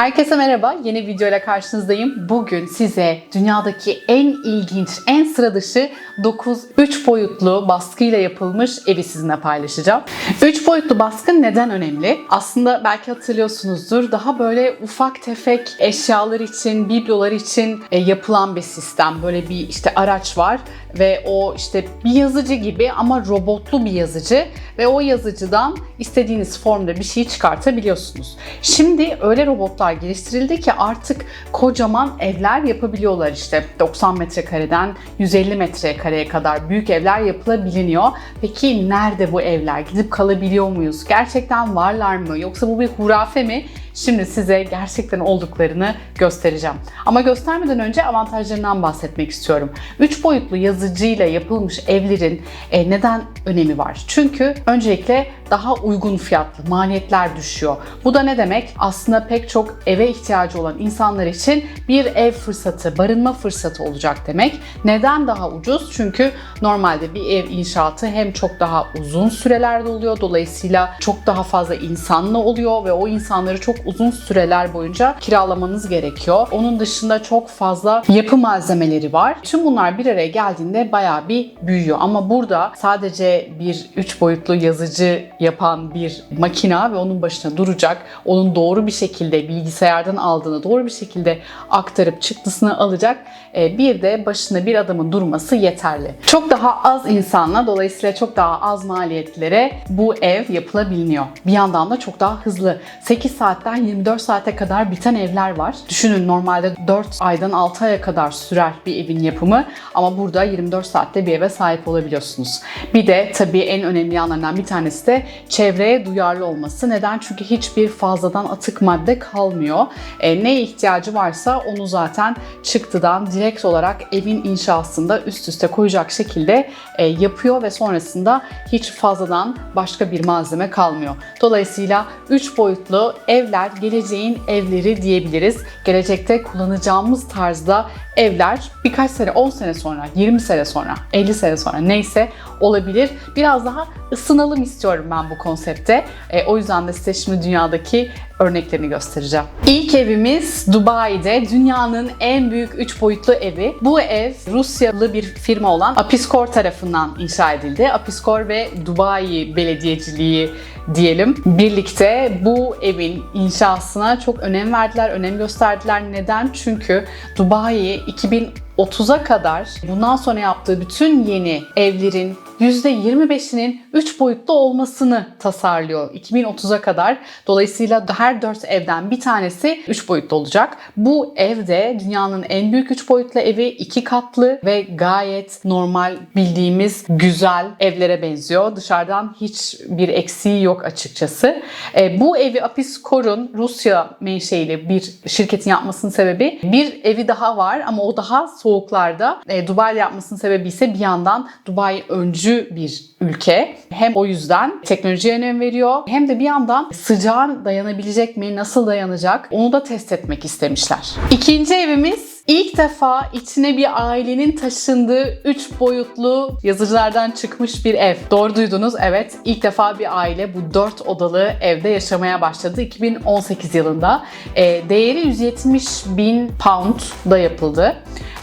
Herkese merhaba. Yeni videoyla karşınızdayım. Bugün size dünyadaki en ilginç, en sıra dışı 9 3 boyutlu baskıyla yapılmış evi sizinle paylaşacağım. 3 boyutlu baskı neden önemli? Aslında belki hatırlıyorsunuzdur. Daha böyle ufak tefek eşyalar için, biblolar için e, yapılan bir sistem. Böyle bir işte araç var ve o işte bir yazıcı gibi ama robotlu bir yazıcı ve o yazıcıdan istediğiniz formda bir şey çıkartabiliyorsunuz. Şimdi öyle robotlar geliştirildi ki artık kocaman evler yapabiliyorlar işte 90 metrekareden 150 metrekareye kadar büyük evler yapılabiliyor. Peki nerede bu evler? Gidip kalabiliyor muyuz? Gerçekten varlar mı? Yoksa bu bir hurafe mi? Şimdi size gerçekten olduklarını göstereceğim. Ama göstermeden önce avantajlarından bahsetmek istiyorum. 3 boyutlu yazıcıyla yapılmış evlerin e, neden önemi var? Çünkü öncelikle daha uygun fiyatlı, maliyetler düşüyor. Bu da ne demek? Aslında pek çok eve ihtiyacı olan insanlar için bir ev fırsatı, barınma fırsatı olacak demek. Neden daha ucuz? Çünkü normalde bir ev inşaatı hem çok daha uzun sürelerde oluyor. Dolayısıyla çok daha fazla insanla oluyor ve o insanları çok uzun süreler boyunca kiralamanız gerekiyor. Onun dışında çok fazla yapı malzemeleri var. Tüm bunlar bir araya geldiğinde bayağı bir büyüyor. Ama burada sadece bir üç boyutlu yazıcı yapan bir makina ve onun başına duracak. Onun doğru bir şekilde bilgisayardan aldığını doğru bir şekilde aktarıp çıktısını alacak. E, bir de başına bir adamın durması yeterli. Çok daha az insanla dolayısıyla çok daha az maliyetlere bu ev yapılabiliyor. Bir yandan da çok daha hızlı. 8 saatten 24 saate kadar biten evler var. Düşünün normalde 4 aydan 6 aya kadar sürer bir evin yapımı ama burada 24 saatte bir eve sahip olabiliyorsunuz. Bir de tabii en önemli yanlarından bir tanesi de çevreye duyarlı olması. Neden? Çünkü hiçbir fazladan atık madde kalmıyor. E, neye ihtiyacı varsa onu zaten çıktıdan direkt olarak evin inşasında üst üste koyacak şekilde e, yapıyor ve sonrasında hiç fazladan başka bir malzeme kalmıyor. Dolayısıyla 3 boyutlu evler geleceğin evleri diyebiliriz. Gelecekte kullanacağımız tarzda evler birkaç sene, 10 sene sonra, 20 sene sonra, 50 sene sonra neyse olabilir. Biraz daha ısınalım istiyorum ben bu konsepte. E, o yüzden de size şimdi dünyadaki örneklerini göstereceğim. İlk evimiz Dubai'de dünyanın en büyük 3 boyutlu evi. Bu ev Rusyalı bir firma olan Apiskor tarafından inşa edildi. Apiskor ve Dubai Belediyeciliği diyelim birlikte bu evin inşasına çok önem verdiler, önem gösterdiler. Neden? Çünkü Dubai 2030'a kadar bundan sonra yaptığı bütün yeni evlerin %25'inin 3 boyutlu olmasını tasarlıyor 2030'a kadar. Dolayısıyla her 4 evden bir tanesi 3 boyutlu olacak. Bu evde dünyanın en büyük 3 boyutlu evi 2 katlı ve gayet normal bildiğimiz güzel evlere benziyor. Dışarıdan hiçbir eksiği yok açıkçası. E, bu evi Apiskor'un Rusya menşeili bir şirketin yapmasının sebebi bir evi daha var ama o daha soğuklarda. E, Dubai'de yapmasının sebebi ise bir yandan Dubai öncü bir ülke. Hem o yüzden teknolojiye önem veriyor hem de bir yandan sıcağın dayanabilecek mi, nasıl dayanacak onu da test etmek istemişler. İkinci evimiz İlk defa içine bir ailenin taşındığı 3 boyutlu yazıcılardan çıkmış bir ev. Doğru duydunuz evet ilk defa bir aile bu 4 odalı evde yaşamaya başladı 2018 yılında. E, değeri 170 bin pound da yapıldı.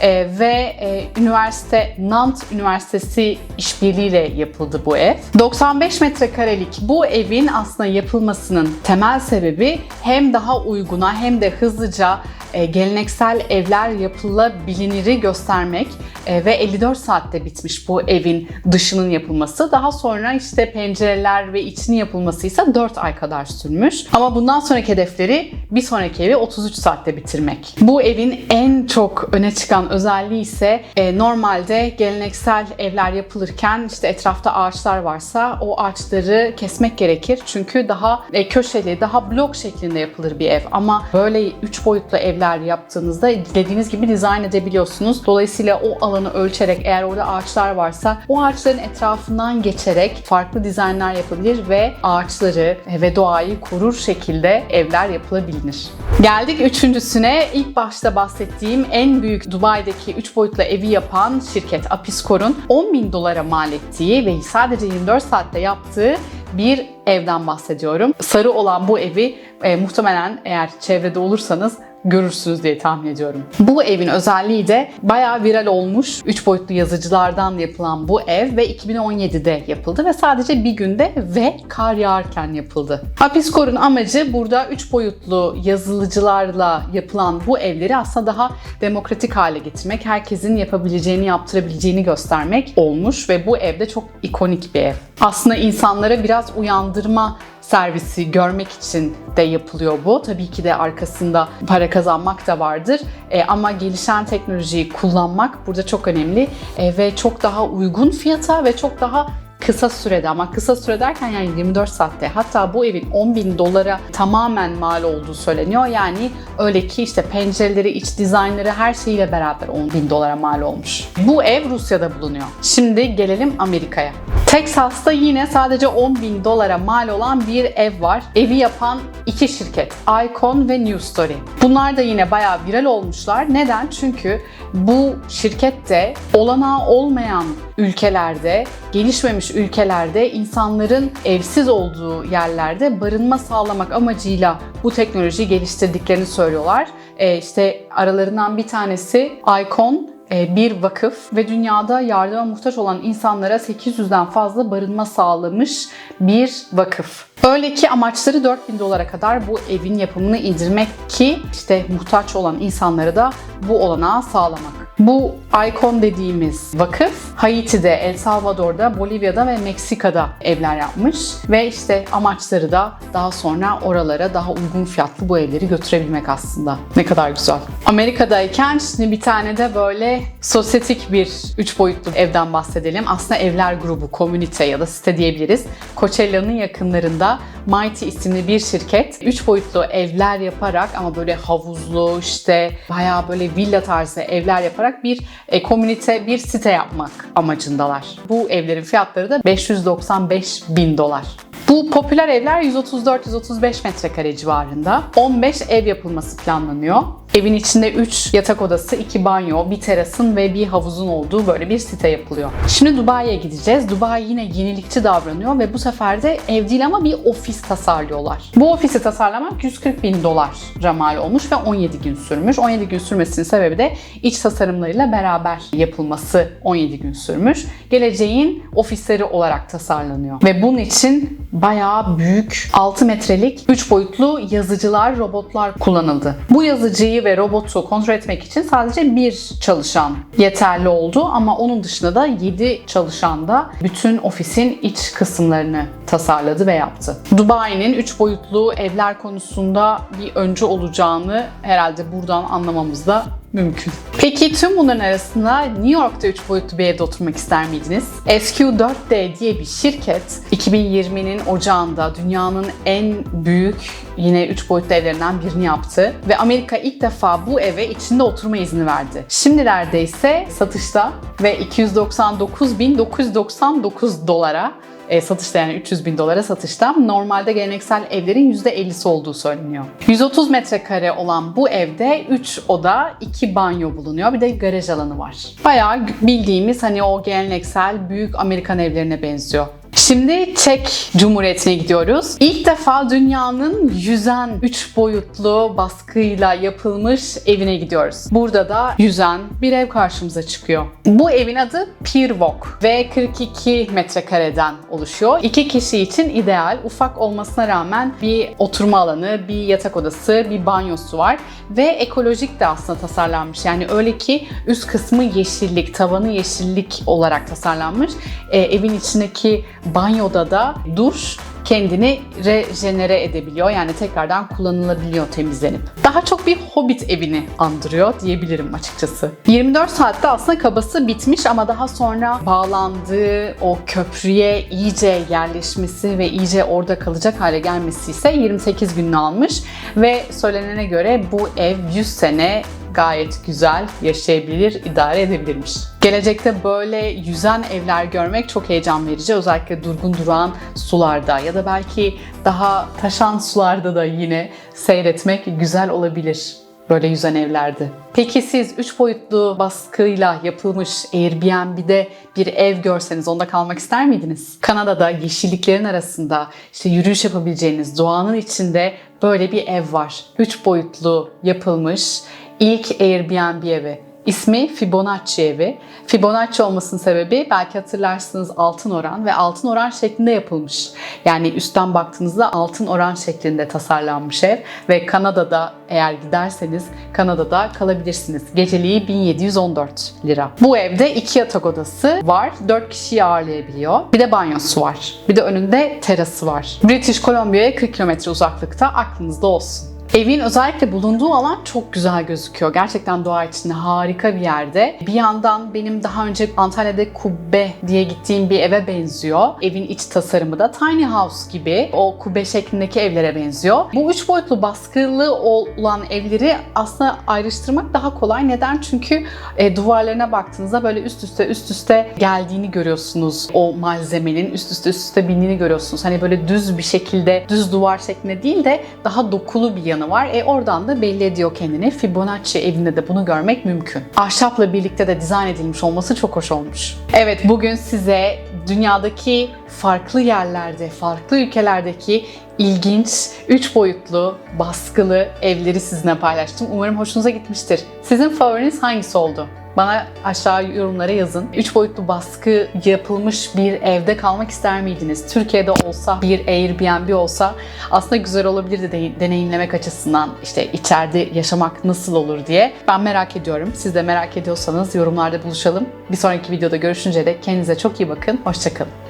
E, ve e, üniversite Nant Üniversitesi işbirliğiyle yapıldı bu ev. 95 metrekarelik bu evin aslında yapılmasının temel sebebi hem daha uyguna hem de hızlıca e, geleneksel evler yapılabiliniri göstermek e, ve 54 saatte bitmiş bu evin dışının yapılması. Daha sonra işte pencereler ve içinin yapılması ise 4 ay kadar sürmüş. Ama bundan sonraki hedefleri bir sonraki evi 33 saatte bitirmek. Bu evin en çok öne çıkan özelliği ise e, normalde geleneksel evler yapılırken işte etrafta ağaçlar varsa o ağaçları kesmek gerekir. Çünkü daha köşeli, daha blok şeklinde yapılır bir ev. Ama böyle 3 boyutlu evler evler yaptığınızda dilediğiniz gibi dizayn edebiliyorsunuz. Dolayısıyla o alanı ölçerek eğer orada ağaçlar varsa o ağaçların etrafından geçerek farklı dizaynlar yapabilir ve ağaçları ve doğayı korur şekilde evler yapılabilir. Geldik üçüncüsüne. İlk başta bahsettiğim en büyük Dubai'deki 3 boyutlu evi yapan şirket Apiscor'un 10 bin dolara mal ettiği ve sadece 24 saatte yaptığı bir evden bahsediyorum. Sarı olan bu evi e, muhtemelen eğer çevrede olursanız görürsünüz diye tahmin ediyorum. Bu evin özelliği de bayağı viral olmuş. 3 boyutlu yazıcılardan yapılan bu ev ve 2017'de yapıldı ve sadece bir günde ve kar yağarken yapıldı. Apiscor'un amacı burada 3 boyutlu yazılıcılarla yapılan bu evleri aslında daha demokratik hale getirmek, herkesin yapabileceğini, yaptırabileceğini göstermek olmuş ve bu evde çok ikonik bir ev. Aslında insanlara biraz uyandırma servisi görmek için de yapılıyor bu. Tabii ki de arkasında para kazanmak da vardır. E, ama gelişen teknolojiyi kullanmak burada çok önemli e, ve çok daha uygun fiyata ve çok daha kısa sürede ama kısa süre derken yani 24 saatte hatta bu evin 10 bin dolara tamamen mal olduğu söyleniyor. Yani öyle ki işte pencereleri, iç dizaynları her şeyiyle beraber 10 bin dolara mal olmuş. Bu ev Rusya'da bulunuyor. Şimdi gelelim Amerika'ya. Texas'ta yine sadece 10 bin dolara mal olan bir ev var. Evi yapan iki şirket Icon ve New Story. Bunlar da yine bayağı viral olmuşlar. Neden? Çünkü bu şirket de olanağı olmayan ülkelerde, gelişmemiş ülkelerde insanların evsiz olduğu yerlerde barınma sağlamak amacıyla bu teknolojiyi geliştirdiklerini söylüyorlar. E işte aralarından bir tanesi Icon e, bir vakıf ve dünyada yardıma muhtaç olan insanlara 800'den fazla barınma sağlamış bir vakıf. Öyle ki amaçları 4000 dolara kadar bu evin yapımını indirmek ki işte muhtaç olan insanlara da bu olanağı sağlamak. Bu Icon dediğimiz vakıf Haiti'de, El Salvador'da, Bolivya'da ve Meksika'da evler yapmış ve işte amaçları da daha sonra oralara daha uygun fiyatlı bu evleri götürebilmek aslında. Ne kadar güzel. Amerika'dayken şimdi bir tane de böyle sosyetik bir üç boyutlu evden bahsedelim. Aslında evler grubu, komünite ya da site diyebiliriz. Coachella'nın yakınlarında Mighty isimli bir şirket 3 boyutlu evler yaparak ama böyle havuzlu işte bayağı böyle villa tarzı evler yaparak bir e, komünite, bir site yapmak amacındalar. Bu evlerin fiyatları da 595 bin dolar. Bu popüler evler 134-135 metrekare civarında. 15 ev yapılması planlanıyor. Evin içinde 3 yatak odası, 2 banyo, bir terasın ve bir havuzun olduğu böyle bir site yapılıyor. Şimdi Dubai'ye gideceğiz. Dubai yine yenilikçi davranıyor ve bu sefer de ev değil ama bir ofis tasarlıyorlar. Bu ofisi tasarlamak 140 bin dolar mal olmuş ve 17 gün sürmüş. 17 gün sürmesinin sebebi de iç tasarımlarıyla beraber yapılması 17 gün sürmüş. Geleceğin ofisleri olarak tasarlanıyor. Ve bunun için bayağı büyük 6 metrelik 3 boyutlu yazıcılar, robotlar kullanıldı. Bu yazıcıyı ve robotu kontrol etmek için sadece bir çalışan yeterli oldu ama onun dışında da 7 çalışan da bütün ofisin iç kısımlarını tasarladı ve yaptı. Dubai'nin 3 boyutlu evler konusunda bir öncü olacağını herhalde buradan anlamamızda mümkün. Peki tüm bunların arasında New York'ta 3 boyutlu bir evde oturmak ister miydiniz? SQ4D diye bir şirket 2020'nin ocağında dünyanın en büyük yine 3 boyutlu evlerinden birini yaptı ve Amerika ilk defa bu eve içinde oturma izni verdi. Şimdilerde ise satışta ve 299.999 dolara e, satışta yani 300 bin dolara satışta. Normalde geleneksel evlerin %50'si olduğu söyleniyor. 130 metrekare olan bu evde 3 oda, 2 banyo bulunuyor. Bir de garaj alanı var. Bayağı bildiğimiz hani o geleneksel büyük Amerikan evlerine benziyor. Şimdi Çek Cumhuriyeti'ne gidiyoruz. İlk defa dünyanın yüzen 3 boyutlu baskıyla yapılmış evine gidiyoruz. Burada da yüzen bir ev karşımıza çıkıyor. Bu evin adı Pier Walk ve 42 metrekareden oluşuyor. İki kişi için ideal. Ufak olmasına rağmen bir oturma alanı, bir yatak odası, bir banyosu var ve ekolojik de aslında tasarlanmış. Yani öyle ki üst kısmı yeşillik, tavanı yeşillik olarak tasarlanmış. E, evin içindeki banyoda da duş kendini rejenere edebiliyor. Yani tekrardan kullanılabiliyor temizlenip. Daha çok bir hobbit evini andırıyor diyebilirim açıkçası. 24 saatte aslında kabası bitmiş ama daha sonra bağlandığı o köprüye iyice yerleşmesi ve iyice orada kalacak hale gelmesi ise 28 gününü almış ve söylenene göre bu ev 100 sene gayet güzel yaşayabilir, idare edebilirmiş. Gelecekte böyle yüzen evler görmek çok heyecan verici. Özellikle durgun duran sularda ya da belki daha taşan sularda da yine seyretmek güzel olabilir. böyle yüzen evlerdi. Peki siz 3 boyutlu baskıyla yapılmış Airbnb'de bir ev görseniz onda kalmak ister miydiniz? Kanada'da yeşilliklerin arasında işte yürüyüş yapabileceğiniz doğanın içinde böyle bir ev var. 3 boyutlu yapılmış ilk Airbnb evi. İsmi Fibonacci evi. Fibonacci olmasının sebebi belki hatırlarsınız altın oran ve altın oran şeklinde yapılmış. Yani üstten baktığınızda altın oran şeklinde tasarlanmış ev ve Kanada'da eğer giderseniz Kanada'da kalabilirsiniz. Geceliği 1714 lira. Bu evde iki yatak odası var. 4 kişiyi ağırlayabiliyor. Bir de banyosu var. Bir de önünde terası var. British Columbia'ya 40 kilometre uzaklıkta aklınızda olsun. Evin özellikle bulunduğu alan çok güzel gözüküyor. Gerçekten doğa içinde harika bir yerde. Bir yandan benim daha önce Antalya'da kubbe diye gittiğim bir eve benziyor. Evin iç tasarımı da tiny house gibi o kubbe şeklindeki evlere benziyor. Bu üç boyutlu baskılı olan evleri aslında ayrıştırmak daha kolay. Neden? Çünkü e, duvarlarına baktığınızda böyle üst üste üst üste geldiğini görüyorsunuz. O malzemenin üst üste üst üste bindiğini görüyorsunuz. Hani böyle düz bir şekilde, düz duvar şeklinde değil de daha dokulu bir yanı var. E oradan da belli ediyor kendini. Fibonacci evinde de bunu görmek mümkün. Ahşapla birlikte de dizayn edilmiş olması çok hoş olmuş. Evet bugün size dünyadaki farklı yerlerde, farklı ülkelerdeki ilginç, üç boyutlu, baskılı evleri sizinle paylaştım. Umarım hoşunuza gitmiştir. Sizin favoriniz hangisi oldu? Bana aşağı yorumlara yazın. 3 boyutlu baskı yapılmış bir evde kalmak ister miydiniz? Türkiye'de olsa, bir Airbnb olsa aslında güzel olabilirdi de, deneyimlemek açısından. İşte içeride yaşamak nasıl olur diye. Ben merak ediyorum. Siz de merak ediyorsanız yorumlarda buluşalım. Bir sonraki videoda görüşünce de kendinize çok iyi bakın. Hoşçakalın.